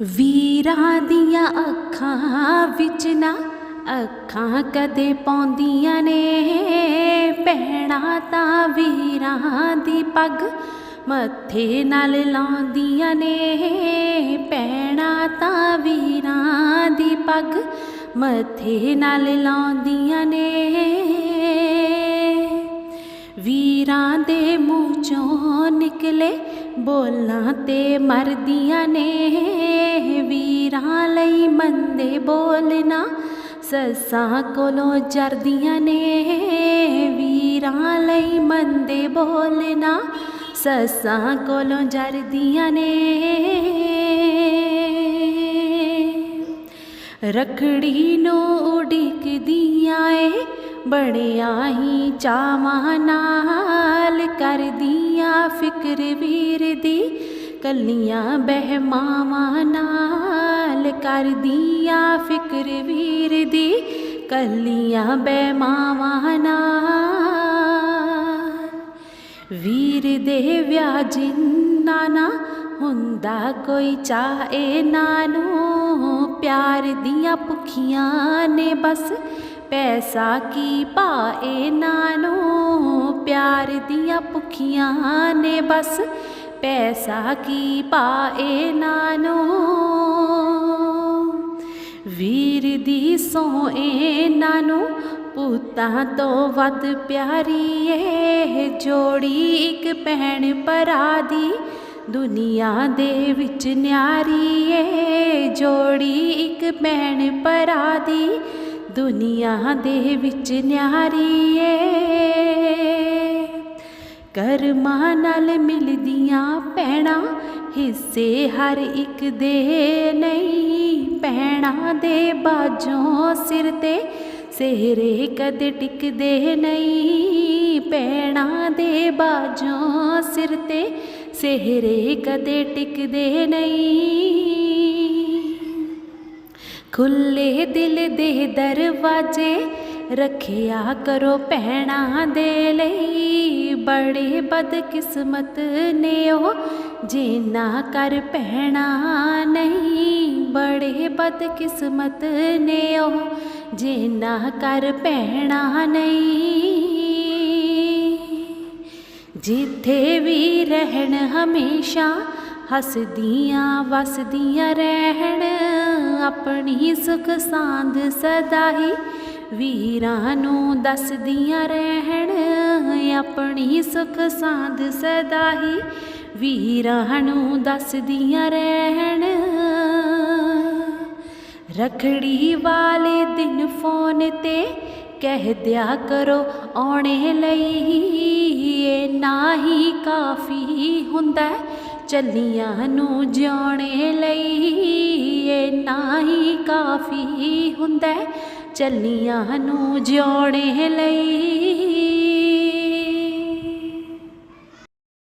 ਵੀਰਾਂ ਦੀਆਂ ਅੱਖਾਂ ਵਿੱਚ ਨਾ ਅੱਖਾਂ ਕਦੇ ਪਾਉਂਦੀਆਂ ਨੇ। ਭੈਣਾਂ ਤਾਂ ਵੀਰਾਂ ਦੀ ਪੱਗ ਮੱਥੇ ਨਾਲ ਲਾਉਂਦੀਆਂ ਨੇ। ਭੈਣਾਂ ਤਾਂ ਵੀਰਾਂ ਦੀ ਪੱਗ ਮੱਥੇ ਨਾਲ ਲਾਉਂਦੀਆਂ ਨੇ। ਵੀਰਾਂ ਦੇ ਮੂੰਹ ਚੋਂ ਨਿਕਲੇ ਬੋਲਾਂ ਤੇ ਮਰਦੀਆਂ ਨੇ, ਵੀਰਾਂ ਲਈ ਮੰਦੇ ਬੋਲਣਾ ਸੱਸਾਂ ਕੋਲੋਂ ਜਰਦੀਆਂ ਨੇ, ਵੀਰਾਂ ਲਈ ਮੰਦੇ ਬੋਲਣਾ ਸੱਸਾਂ ਕੋਲੋਂ ਜਰਦੀਆਂ ਨੇ। ਰਖੜੀ ਨੂੰ ਉਡੀਕਦੀਆਂ ਏ ਬੜਿਆ ਹੀ ਚਾਵਾਂ ਨਾਲ ਕਰਦੀਆਂ ਫਿਕਰ ਵੀਰ ਦੀ। ਕੱਲੀਆਂ ਬਹਿਮਾਵਾਂ ਨਾਲ ਕਰਦੀਆਂ ਫਿਕਰ ਵੀਰ ਦੀ। ਕੱਲੀਆਂ ਬਹਿਮਾਵਾਂ ਨਾਲ ਵੀਰ ਦੇ ਵਿਆਹ ਜਿੰਨਾ ਨਾ ਹੁੰਦਾ, ਕੋਈ ਚਾਹੇ ਨਾਨੂੰ ਪਿਆਰ ਦੀਆਂ ਭੁੱਖੀਆਂ ਨੇ ਬਸ ਪੈਸਾ ਕੀ ਭਾਏ ਨਾਨੂੰ? ਪਿਆਰ ਦੀਆਂ ਭੁੱਖੀਆਂ ਨੇ ਬਸ ਪੈਸਾ ਕੀ ਪਾਏ ਨਾਨੂੰ? ਵੀਰ ਦੀ ਸੋ ਇਹਨਾਂ ਨੂੰ ਪੁੱਤਾਂ ਤੋਂ ਵੱਧ ਪਿਆਰੀ ਏ ਜੋੜੀ ਇੱਕ ਭੈਣ ਭਰਾ ਦੀ। ਦੁਨੀਆ ਦੇ ਵਿੱਚ ਨਿਆਰੀ ਏ ਜੋੜੀ ਇੱਕ ਭੈਣ ਭਰਾ ਦੀ। ਦੁਨੀਆ ਦੇ ਵਿੱਚ ਨਿਆਰੀ ਏ ਕਰਮਾਂ ਨਾਲ ਮਿਲਦੀਆਂ ਪੈਣਾ, ਹਿੱਸੇ ਹਰ ਇੱਕ ਦੇ ਨਹੀਂ, ਪੈਣਾ ਦੇ ਬਾਝੋਂ ਸਿਰ ਤੇ, ਸਿਹਰੇ ਕਦੇ ਟਿਕਦੇ ਨਹੀਂ, ਪੈਣਾ ਦੇ ਬਾਝੋਂ ਸਿਰ ਤੇ, ਸਿਹਰੇ ਕਦੇ ਟਿਕਦੇ ਨਹੀਂ। ਖੁੱਲੇ ਦਿਲ ਦੇ ਦਰਵਾਜ਼ੇ ਰੱਖਿਆ ਕਰੋ ਭੈਣਾਂ ਦੇ ਲਈ। ਬੜੇ ਬਦਕਿਸਮਤ ਨੇ ਉਹ ਜਿਨ੍ਹਾਂ ਕਰ ਭੈਣਾਂ ਨਹੀਂ। ਬੜੇ ਬਦਕਿਸਮਤ ਨੇ ਉਹ ਜਿਨ੍ਹਾਂ ਕਰ ਭੈਣਾਂ ਨਹੀਂ। ਜਿੱਥੇ ਵੀ ਰਹਿਣ ਹਮੇਸ਼ਾ ਹੱਸਦੀਆਂ ਵਸਦੀਆਂ ਰਹਿਣ। ਆਪਣੀ ਸੁਖ ਸਾਂਦ ਸਦਾ ਹੀ ਵੀਰਾਂ ਨੂੰ ਦੱਸਦੀਆਂ ਰਹਿਣ, ਆਪਣੀ ਸੁਖ ਸਾਂਦ ਸਦਾ ਹੀ ਵੀਰਾਂ ਨੂੰ ਦੱਸਦੀਆਂ ਰਹਿਣ। ਰਖੜੀ ਵਾਲੇ ਦਿਨ ਫੋਨ ਤੇ ਕਹਿ ਦਿਆ ਕਰੋ, ਆਉਣੇ ਲਈ ਇਹ ਨਾ ਹੀ ਕਾਫੀ ਹੁੰਦਾ। ਚੱਲੀਆਂ ਨੂੰ ਜਿਉਣੇ ਲਈ ਇਹ ਨਾ ਹੀ ਕਾਫੀ ਹੁੰਦਾ। ਚੱਲੀਆਂ ਨੂੰ ਜਿਉਣੇ ਲਈ